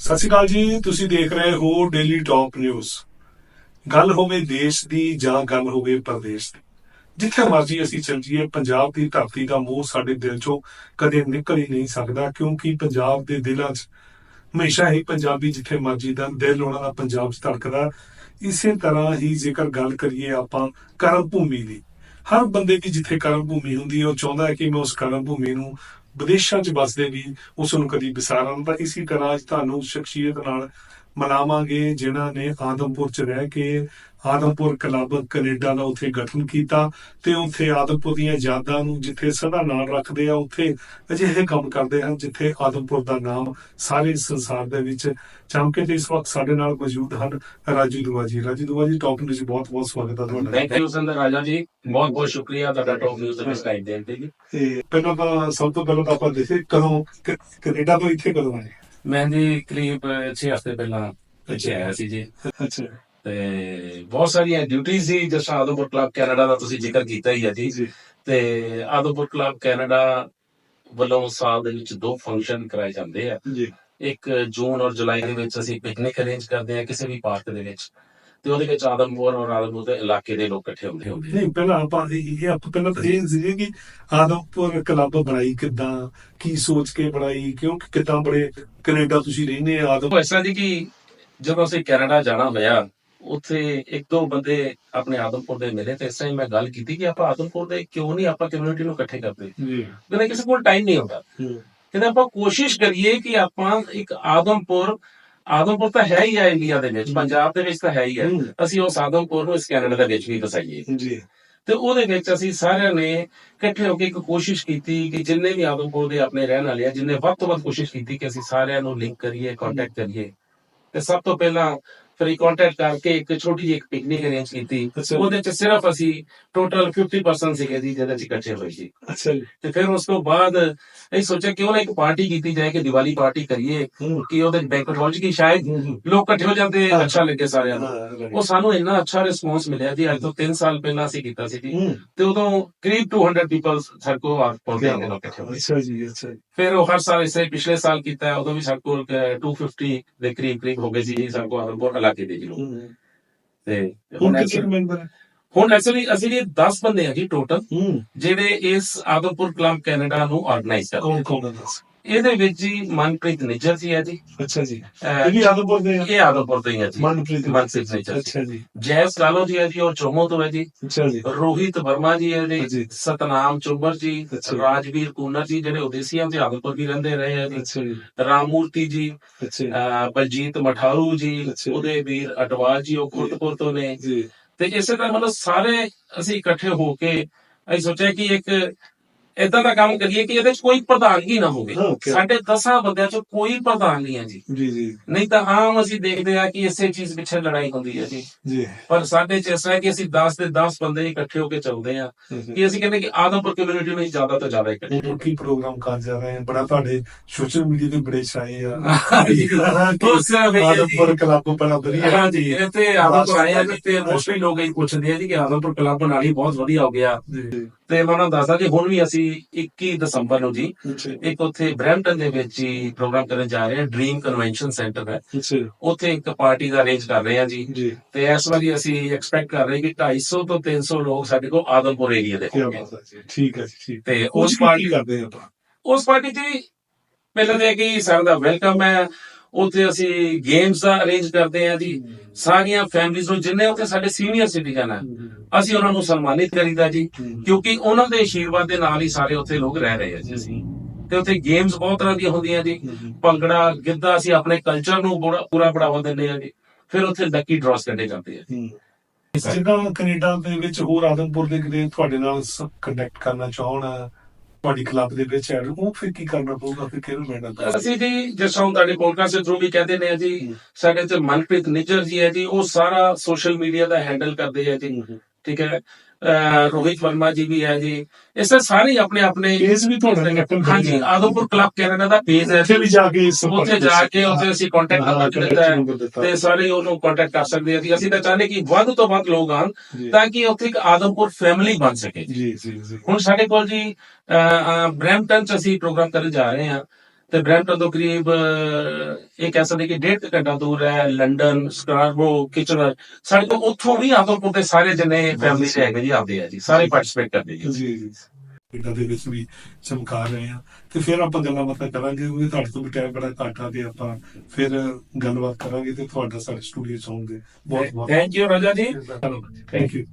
ਸਤਿ ਸ਼੍ਰੀ ਅਕਾਲ ਜੀ, ਤੁਸੀਂ ਦੇਖ ਰਹੇ ਹੋ ਡੇਲੀ ਟਾਪ ਨਿਊਜ਼ ਗੱਲ ਹੋਵੇ ਦੇਸ਼ ਦੀ ਜਾਂ ਗੱਲ ਹੋਵੇ ਪ੍ਰਦੇਸ਼ ਦੀ। ਜਿੱਥੇ ਮਰਜ਼ੀ ਅਸੀਂ ਚੱਲ ਜਾਈਏ ਪੰਜਾਬ ਦੀ ਧਰਤੀ ਦਾ ਮੋਹ ਸਾਡੇ ਦਿਲ ਚੋਂ ਕਦੇ ਨਿਕਲ ਹੀ ਨਹੀਂ ਸਕਦਾ, ਕਿਉਂਕਿ ਪੰਜਾਬ ਦੇ ਦਿਲਾਂ 'ਚ ਹਮੇਸ਼ਾ ਹੀ ਪੰਜਾਬੀ ਜਿੱਥੇ ਮਰਜ਼ੀ ਦਾ ਦਿਲ ਉਹਨਾਂ ਦਾ ਪੰਜਾਬ 'ਚ ਧੜਕਦਾ। ਇਸੇ ਤਰ੍ਹਾਂ ਹੀ ਜੇਕਰ ਗੱਲ ਕਰੀਏ ਆਪਾਂ ਕਰਮ ਭੂਮੀ ਦੀ, ਹਰ ਬੰਦੇ ਦੀ ਜਿੱਥੇ ਕਰਮ ਭੂਮੀ ਹੁੰਦੀ ਹੈ ਉਹ ਚਾਹੁੰਦਾ ਹੈ ਕਿ ਮੈਂ ਉਸ ਕਰਮ ਭੂਮੀ ਨੂੰ ਵਿਦੇਸ਼ਾਂ 'ਚ ਵਸਦੇ ਵੀ, ਉਸ ਨੂੰ ਕਦੀ ਵਿਸਾਰਾਂ ਤਾਂ ਇਸੇ ਤਰ੍ਹਾਂ ਅੱਜ ਤੁਹਾਨੂੰ ਸ਼ਖਸੀਅਤ ਨਾਲ ਮਨਾਵਾਂਗੇ ਜਿਨ੍ਹਾਂ ਨੇ ਆਦਮਪੁਰ 'ਚ ਰਹਿ ਕੇ ਆਦਮਪੁਰ ਕਲੱਬ ਕੈਨੇਡਾ ਦਾ ਉੱਥੇ ਗਠਨ ਕੀਤਾ ਤੇ ਉੱਥੇ ਆਦਮਪੁਰ ਦੀਆਂ ਯਾਦਾਂ ਨੂੰ ਜਿੱਥੇ ਸਦਾ ਨਾਲ ਰੱਖਦੇ ਆ ਉੱਥੇ ਅਜਿਹੇ ਕੰਮ ਕਰਦੇ ਹਨ ਜਿੱਥੇ ਆਦਮਪੁਰ ਦਾ ਨਾਮ ਸਾਰੇ ਸੰਸਾਰ ਦੇ ਵਿੱਚ ਚਮਕੇ ਤੇ ਇਸ ਵਕਤ ਸਾਡੇ ਨਾਲ ਮੌਜੂਦ ਹਨ ਰਾਜੂ ਦੁਆ ਜੀ। ਰਾਜੂ ਦੁਆ ਜੀ ਟੌਪ ਨਿਊਜ਼ ਬਹੁਤ ਬਹੁਤ ਸਵਾਗਤ ਹੈ ਤੁਹਾਡਾ। ਥੈਂਕ ਯੂ ਸੰਦਰ ਰਾਜਾ ਜੀ। ਬਹੁਤ ਬਹੁਤ ਸ਼ੁਕਰੀਆ ਤੁਹਾਡਾ ਟੌਪ ਨਿਊਜ਼ ਦੇ ਵਿੱਚ ਟਾਈਮ ਦੇਣ ਦੇ ਲਈ। ਤੇ ਪਹਿਲਾਂ ਤਾਂ ਸਭ ਤੋਂ ਪਹਿਲਾਂ ਤਾਂ ਆਪਾਂ ਦੇਖੇ ਕਦੋਂ ਕੈਨੇਡਾ ਤੋਂ ਇੱਥੇ ਕਦੋਂ ਆਏ? ਮੈਂ ਜੀ ਕਰੀਬ 6 ਹਫ਼ਤੇ ਪਹਿਲਾਂ ਇੱਥੇ ਆਇਆ ਸੀ ਜੀ। ਅੱਛਾ। ਤੇ ਬਹੁਤ ਸਾਰੀਆਂ ਡਿਊਟੀਆਂ ਸੀ ਜਿਸ ਤਰ੍ਹਾਂ ਆਦਮਪੁਰ ਕਲੱਬ ਕੈਨੇਡਾ ਦਾ ਤੁਸੀਂ ਜ਼ਿਕਰ ਕੀਤਾ ਹੀ ਹੈ ਜੀ। ਜੀ। ਤੇ ਆਦਮਪੁਰ ਕਲੱਬ ਕੈਨੇਡਾ ਵੱਲੋਂ ਸਾਲ ਦੇ ਵਿੱਚ ਦੋ ਫੰਕਸ਼ਨ ਕਰਾਏ ਜਾਂਦੇ ਆ। ਜੀ। ਇੱਕ ਜੂਨ ਔਰ ਜੁਲਾਈ ਦੇ ਵਿੱਚ ਅਸੀਂ ਪਿਕਨਿਕ ਅਰੇਂਜ ਕਰਦੇ ਆ ਕਿਸੇ ਵੀ ਪਾਰਕ ਦੇ ਵਿੱਚ। ਤੇ ਉਹਦੇ ਵਿੱਚ ਆਦਮਪੁਰ ਔਰ ਆਦਮਪੁਰ ਦੇ ਇਲਾਕੇ ਦੇ ਲੋਕ ਇਕੱਠੇ ਹੁੰਦੇ ਹੁੰਦੇ ਨਹੀਂ ਪਹਿਲਾਂ ਆਪਾਂ ਇਹ ਇਹ ਆਪਾਂ ਪਹਿਲਾਂ ਤਾਂ ਇਹ ਸੀ ਕਿ ਆਦਮਪੁਰ ਕਲੱਬ ਬਣਾਈ ਕਿੱਦਾਂ ਕੀ ਸੋਚ ਕੇ ਬਣਾਈ ਕਿਉਂਕਿ ਕਿੱਦਾਂ ਬੜੇ ਕੈਨੇਡਾ ਤੁਸੀਂ ਰਹਿੰਦੇ ਆ ਆਦਮ ਇਸ ਤਰ੍ਹਾਂ ਜੀ ਕਿ ਜਦੋਂ ਅਸੀਂ ਕੈਨੇਡਾ ਜਾਣਾ ਹੋਇਆ ਉੱਥੇ ਇੱਕ ਦੋ ਬੰਦੇ ਆਪਣੇ ਆਦਮਪੁਰ ਦੇ ਮਿਲੇ ਤੇ ਇਸ ਤਰ੍ਹਾਂ ਹੀ ਮੈਂ ਗੱਲ ਕੀਤੀ ਕਿ ਆਪਾਂ ਆਦਮਪੁਰ ਦੇ ਕਿਉਂ ਨਹੀਂ ਆਪਾਂ ਕਮਿਊਨਿਟੀ ਨੂੰ ਇਕੱਠੇ ਕਰਦੇ। ਜੀ। ਕਿਸੇ ਕੋਲ ਟਾਈਮ ਨਹੀਂ ਹੁੰਦਾ। ਕਹਿੰਦੇ ਆਪਾਂ ਕੋਸ਼ਿਸ਼ ਕਰੀਏ ਕਿ ਆਪਾਂ ਇੱਕ ਆਦਮਪੁਰ ਆਦਮਪੁਰ ਤਾਂ ਹੈ ਹੀ ਹੈ ਇੰਡੀਆ ਦੇ ਵਿੱਚ। ਪੰਜਾਬ ਦੇ ਵਿੱਚ ਤਾਂ ਹੈ ਹੀ ਹੈ ਹਮ। ਅਸੀਂ ਉਸ ਆਦਮਪੁਰ ਨੂੰ ਇਸ ਕੈਨੇਡਾ ਦੇ ਵਿੱਚ ਵੀ ਵਸਾਈਏ ਜੀ ਤੇ ਉਹਦੇ ਵਿੱਚ ਅਸੀਂ ਸਾਰਿਆਂ ਨੇ ਇਕੱਠੇ ਹੋ ਕੇ ਇੱਕ ਕੋਸ਼ਿਸ਼ ਕੀਤੀ ਕਿ ਜਿੰਨੇ ਵੀ ਆਦਮਪੁਰ ਦੇ ਆਪਣੇ ਰਹਿਣ ਵਾਲੇ ਆ ਜਿੰਨੇ ਵੱਧ ਤੋਂ ਵੱਧ ਕੋਸ਼ਿਸ਼ ਕੀਤੀ ਕਿ ਅਸੀਂ ਸਾਰਿਆਂ ਨੂੰ ਲਿੰਕ ਕਰੀਏ ਕੰਟੈਕਟ ਕਰੀਏ ਤੇ ਸਭ ਤੋਂ ਪਹਿਲਾਂ ਫਿਰ ਕੰਟੈਕਟ ਕਰਕੇ ਇੱਕ ਛੋਟੀ ਜਿਹੀ ਇੱਕ ਪਿਕਨਿਕ ਅਰੇਂਜ ਕੀਤੀ। ਅੱਛਾ। ਉਹਦੇ ਚ ਸਿਰਫ ਅਸੀਂ ਟੋਟਲ 50% ਸੀਗੇ ਜੀ ਜਿਹਦੇ ਚ ਇਕੱਠੇ ਹੋਏ ਸੀ ਅੱਛਾ ਜੀ। ਤੇ ਫਿਰ ਉਸ ਤੋਂ ਬਾਅਦ ਅਸੀਂ ਸੋਚਿਆ ਕਿਉਂ ਨਾ ਇੱਕ ਪਾਰਟੀ ਕੀਤੀ ਜਾਏ ਕਿ ਦੀਵਾਲੀ ਪਾਰਟੀ ਕਰੀਏ ਹੂੰ। ਕਿ ਉਹਦੇ ਬੈਂਕਟ ਹਾਲ ਚ ਕੀ ਸ਼ਾਇਦ ਲੋਕ ਇਕੱਠੇ ਹੋ ਜਾਂਦੇ ਹਾਂ। ਅੱਛਾ ਲੱਗੇ ਸਾਰਿਆਂ ਨੂੰ. ਉਹ ਸਾਨੂੰ ਇੰਨਾ ਅੱਛਾ ਰਿਸਪੌਂਸ ਮਿਲਿਆ ਜੀ ਅੱਜ ਤੋਂ 3 ਸਾਲ ਪਹਿਲਾਂ ਅਸੀਂ ਕੀਤਾ ਸੀ ਜੀ। ਹੂੰ। ਤੇ ਉਦੋਂ ਕਰੀਬ 200 ਪੀਪਲ ਸਾਡੇ ਕੋਲ ਆ ਪਹੁੰਚੇ ਨੇ ਲੋਕ ਇਕੱਠੇ ਹੋਏ। ਅੱਛਾ ਜੀ ਅੱਛਾ ਜੀ। ਫਿਰ ਉਹ ਹਰ ਸਾਲ ਇਸੇ ਪਿਛਲੇ ਸਾਲ ਕੀਤਾ ਹੈ, ਉਦੋਂ ਵੀ ਸਾਡੇ ਕੋਲ ਅਹ, 250 ਦੇ ਕਰੀਬ ਕਰੀਬ ਹੋ ਗਏ ਸੀ ਜੀ ਸਾਡੇ ਕੋਲ ਆਦਮਪੁਰ ਇਲਾਕੇ ਦੇ ਜੀ ਲੋਕ ਹੂੰ ਤੇ ਹੁਣ ਕਿੰਨੇ ਮੈਂਬਰ ਹੁਣ ਐਕਚੁਅਲੀ ਅਸੀਂ ਜੀ 10 ਬੰਦੇ ਆ ਜੀ ਟੋਟਲ ਜਿਹੜੇ ਇਸ ਆਦਮਪੁਰ ਕਲੱਬ ਕੈਨੇਡਾ ਨੂੰ ਆਰਗੇਨਾਈਜ਼ ਕਰਦੇ ਕੌਣ। ਕੌਣ ਦੱਸ? ਇਹਦੇ ਵਿੱਚ ਜੀ ਮਨਪ੍ਰੀਤ ਨਿੱਜਰ ਜੀ ਹੈ ਜੀ। ਅੱਛਾ ਜੀ। ਅਹ, ਇਹ ਵੀ ਆਦਮਪੁਰ ਦੇ ਆ? ਇਹ ਆਦਮਪੁਰ ਤੋਂ ਹੀ ਹੈ ਜੀ। ਮਨਪ੍ਰੀਤ ਮਨਪ੍ਰੀਤ ਨਿੱਜਰ ਜੀ। ਅੱਛਾ ਜੀ। ਜੈਸ ਲਾਲੋ ਜੀ ਹੈ ਜੀ ਉਹ ਚੋਮੋ ਤੋਂ ਹੈ ਜੀ। ਅੱਛਾ ਜੀ। ਰੋਹਿਤ ਵਰਮਾ ਜੀ ਹੈ ਜੀ। ਜੀ ਸਤਨਾਮ ਚੁੰਬਰ ਜੀ। ਅੱਛਾ। ਰਾਜਵੀਰ ਕੂਨਰ ਜੀ ਜਿਹੜੇ ਉਦੇਸੀਆਂ ਤੇ ਆਦਮਪੁਰ ਵੀ ਰਹਿੰਦੇ ਰਹੇ ਆ ਜੀ। ਅੱਛਾ ਜੀ। ਰਾਮੂਰਤੀ ਜੀ। ਅੱਛਾ ਜੀ। ਅਹ ਬਲਜੀਤ ਮਠਾਰੂ ਜੀ। ਅੱਛਾ। ਉਹਦੇ ਵੀਰ ਅਟਵਾਲ ਜੀ ਉਹ ਕੁਰਤਪੁਰ ਤੋਂ ਨੇ। ਜੀ। ਤੇ ਇਸੇ ਤਰ੍ਹਾਂ ਮਤਲਬ ਸਾਰੇ ਅਸੀਂ ਇਕੱਠੇ ਹੋ ਕੇ ਅਸੀਂ ਸੋਚਿਆ ਕਿ ਇੱਕ ਇਦਾਂ ਦਾ ਕੰਮ ਕਰੀਏ ਕਿ ਇਹਦੇ 'ਚ ਕੋਈ ਪ੍ਰਧਾਨਗੀ ਨਾ ਹੋਵੇ। ਹਾਂ, okay. ਸਾਡੇ 10 ਬੰਦਿਆਂ 'ਚ ਕੋਈ ਪ੍ਰਧਾਨ ਨਹੀਂ ਹੈ ਜੀ। ਜੀ ਜੀ। ਨਹੀਂ ਤਾਂ ਆਮ ਅਸੀਂ ਦੇਖਦੇ ਆ ਕਿ ਇਸੇ ਚੀਜ਼ ਪਿੱਛੇ ਲੜਾਈ ਹੁੰਦੀ ਹੈ ਜੀ। ਜੀ। ਪਰ ਸਾਡੇ 'ਚ ਇਸ ਤਰ੍ਹਾਂ ਹੈ ਕਿ ਅਸੀਂ 10 ਦੇ 10 ਬੰਦੇ ਇਕੱਠੇ ਹੋ ਕੇ ਚੱਲਦੇ ਆ ਕਿ ਅਸੀਂ ਕਹਿੰਦੇ ਕਿ ਆਦਮਪੁਰ ਕਮਿਊਨਿਟੀ ਨੂੰ ਹੀ ਜ਼ਿਆਦਾ ਤੋਂ ਜ਼ਿਆਦਾ ਇਕੱਠੇ ਕੀ ਪ੍ਰੋਗਰਾਮ ਕਰ ਜਾ ਰਹੇ ਹਨ। ਬੜਾ ਤੁਹਾਡੇ ਸੋਸ਼ਲ ਮੀਡੀਆ ਤੇ ਬੜੇ ਛਾਏ ਆ। ਹਾਂਜੀ। ਉਸ ਤਰ੍ਹਾਂ ਵੀ ਹੈ ਜੀ। ਆਦਮਪੁਰ ਕਲੱਬ ਬੜਾ ਵਧੀਆ ਹਾਂਜੀ ਇਹ ਤੇ ਆਦਮਪੁਰ ਆਏ ਆ ਜੀ ਤੇ ਮੋਸਟਲੀ ਲੋਕ ਇਹ ਪੁੱਛਦੇ ਆ ਜੀ ਕਿ ਆਦਮਪੁਰ ਕਲੱਬ ਨਾਲ ਹੀ ਬਹੁਤ ਵਧੀਆ ਹੋ ਗਿਆ। ਜੀ। ਤੇ ਮੈਂ ਉਹਨਾਂ ਨੂੰ ਦੱਸਦਾ ਕਿ ਹੁਣ ਵੀ ਅਸੀਂ 21 ਦਸੰਬਰ ਨੂੰ ਜੀ ਇੱਕ ਉੱਥੇ ਬ੍ਰੈਂਪਟਨ ਦੇ ਵਿੱਚ ਹੀ ਪ੍ਰੋਗਰਾਮ ਕਰਨ ਜਾ ਰਹੇ ਹਾਂ ਡ੍ਰੀਮ ਕਨਵੈਨਸ਼ਨ ਸੈਂਟਰ ਹੈ। ਉੱਥੇ ਇੱਕ ਪਾਰਟੀ ਦਾ ਅਰੇਂਜ ਕਰ ਰਹੇ ਹਾਂ ਜੀ। ਜੀ। ਤੇ ਇਸ ਵਾਰੀ ਅਸੀਂ ਐਕਸਪੈਕਟ ਕਰ ਰਹੇ ਕਿ 250 ਤੋਂ 300 ਲੋਕ ਸਾਡੇ ਕੋਲ ਆਦਮਪੁਰ ਏਰੀਆ ਦੇ ਹੋਣਗੇ। ਜੀ। ਠੀਕ ਹੈ ਜੀ ਠੀਕ। ਤੇ ਉਸ ਪਾਰਟੀ ਕਰਦੇ ਆਪਾਂ? ਉਸ ਪਾਰਟੀ 'ਚ ਜੀ ਪਹਿਲਾਂ ਤੇ ਕਿ ਸਾਡਾ ਦਾ ਵੈਲਕਮ ਹੈ। ਉੱਥੇ ਅਸੀਂ ਗੇਮਸ ਦਾ ਅਰੇਂਜ ਕਰਦੇ ਹਾਂ ਜੀ। ਸਾਰੀਆਂ ਫੈਮਿਲੀਜ਼ ਨੂੰ ਜਿੰਨੇ ਉੱਥੇ ਸਾਡੇ ਸੀਨੀਅਰ ਸਿਟੀਜ਼ਨ ਹੈ। ਅਸੀਂ ਉਹਨਾਂ ਨੂੰ ਸਨਮਾਨਿਤ ਕਰੀਦਾ ਜੀ। ਕਿਉਂਕਿ ਉਹਨਾਂ ਦੇ ਆਸ਼ੀਰਵਾਦ ਦੇ ਨਾਲ ਹੀ ਸਾਰੇ ਉੱਥੇ ਲੋਕ ਰਹਿ ਰਹੇ ਆ ਜੀ। ਅਸੀਂ ਤੇ ਉੱਥੇ ਗੇਮਸ ਬਹੁਤ ਤਰ੍ਹਾਂ ਦੀਆਂ ਹੁੰਦੀਆਂ ਜੀ। ਭੰਗੜਾ ਗਿੱਧਾ ਅਸੀਂ ਆਪਣੇ ਕਲਚਰ ਨੂੰ ਬੜਾ- ਪੂਰਾ ਬੜਾਵਾ ਦਿੰਦੇ ਆ ਜੀ। ਫਿਰ ਉੱਥੇ ਲੱਕੀ ਡਰਾਸ ਕੱਢੇ ਜਾਂਦੇ ਆ ਜਿੱਦਾਂ ਕੈਨੇਡਾ ਦੇ ਵਿੱਚ ਹੋਰ ਆਦਮਪੁਰ ਦੇ ਕਿਤੇ ਤੁਹਾਡੇ ਨਾਲ ਕੰਟੈਕਟ ਕਰਨਾ ਚਾਹਣ ਤੁਹਾਡੀ ਕਲੱਬ ਦੇ ਵਿੱਚ ਐਡ ਉਹ ਫਿਰ ਕੀ ਕਰਨਾ ਪਊਗਾ ਫਿਰ ਕਿਹਨੂੰ ਮਿਲਣਾ? ਅਸੀਂ ਜੀ ਜਿਸ ਤਰ੍ਹਾਂ ਤੁਹਾਡੇ ਪੋਡਕਾਸਟ ਦੇ ਥਰੂ ਵੀ ਕਹਿੰਦੇ ਨੇ ਜੀ। ਸਾਡੇ ਤੇ ਮਨਪ੍ਰੀਤ ਨਿੱਜਰ ਜੀ ਹੈ ਜੀ ਉਹ ਸਾਰਾ ਸੋਸ਼ਲ ਮੀਡੀਆ ਦਾ ਹੈਂਡਲ ਕਰਦੇ ਆ ਜੀ ਠੀਕ ਹੈ ਰੋਹਿਤ ਵਰਮਾ ਜੀ ਵੀ ਹੈ ਜੀ। ਇਸ ਤਰ੍ਹਾਂ ਸਾਰੇ ਆਪਣੇ ਆਪਣੇ ਪੇਜ ਵੀ ਤੁਹਾਡਾ ਕੈਪਟਨ ਹਾਂਜੀ ਆਦਮਪੁਰ ਕਲੱਬ ਕੈਨੇਡਾ ਦਾ ਪੇਜ ਹੈ ਉੱਥੇ ਵੀ ਜਾ। ਕੇ ਉੱਥੇ ਜਾ ਕੇ ਉੱਥੇ ਅਸੀਂ ਕੰਟੈਕਟ ਨੰਬਰ ਦਿੱਤਾ। ਤੇ ਸਾਰੇ ਉਹਨੂੰ ਕੰਟੈਕਟ ਕਰ ਸਕਦੇ ਆ ਅਸੀਂ ਤਾਂ ਚਾਹੁੰਦੇ ਕਿ ਵੱਧ ਤੋਂ ਵੱਧ ਲੋਕ ਆਣ ਤਾਂ ਕਿ ਉੱਥੇ ਇੱਕ ਆਦਮਪੁਰ ਫੈਮਿਲੀ ਬਣ ਸਕੇ ਜੀ। ਜੀ ਜੀ ਹੁਣ ਸਾਡੇ ਕੋਲ ਜੀ ਬ੍ਰੈਂਪਟਨ ਚ ਅਸੀਂ ਪ੍ਰੋਗਰਾਮ ਕਰਨ ਜਾ ਰਹੇ ਹਾਂ। ਤੇ ਬ੍ਰੈਂਟਨ ਤੋਂ ਕਰੀਬ ਇਹ ਕਹਿ ਸਕਦੇ ਕਿ ਡੇਢ ਘੰਟਾ ਦੂਰ ਹੈ ਲੰਡਨ ਸਕਾਰਬੋ ਕਿਚਨਰ ਸਾਡੇ ਕੋਲ ਉੱਥੋਂ ਵੀ ਆਦਮਪੁਰ ਦੇ ਸਾਰੇ ਜਨੇ ਫੈਮਿਲੀ ਦੇ ਹੈਗੇ ਜੀ ਆਉਂਦੇ ਆ ਜੀ ਸਾਰੇ ਪਾਰਟਿਸਿਪੇਟ ਕਰਦੇ ਜੀ। ਜੀ ਜੀ। ਇਹਨਾਂ ਦੇ ਵਿੱਚ ਵੀ ਚਮਕਾ ਰਹੇ ਆ ਤੇ ਫਿਰ ਆਪਾਂ ਗੱਲਾਂ ਬਾਤਾਂ ਕਰਾਂਗੇ ਉਹ ਤੁਹਾਡੇ ਤੋਂ ਵੀ ਟਾਈਮ ਬੜਾ ਘੱਟ ਆ ਤੇ ਆਪਾਂ ਫਿਰ ਗੱਲਬਾਤ ਕਰਾਂਗੇ ਤੇ ਤੁਹਾਡਾ ਸਾਡੇ ਸਟੂਡੀਓ ਚ ਆਉਂਗੇ ਬਹੁਤ ਬਹੁਤ ਥੈਂਕ ਯੂ ਰਾਜਾ ਜੀ। Thank you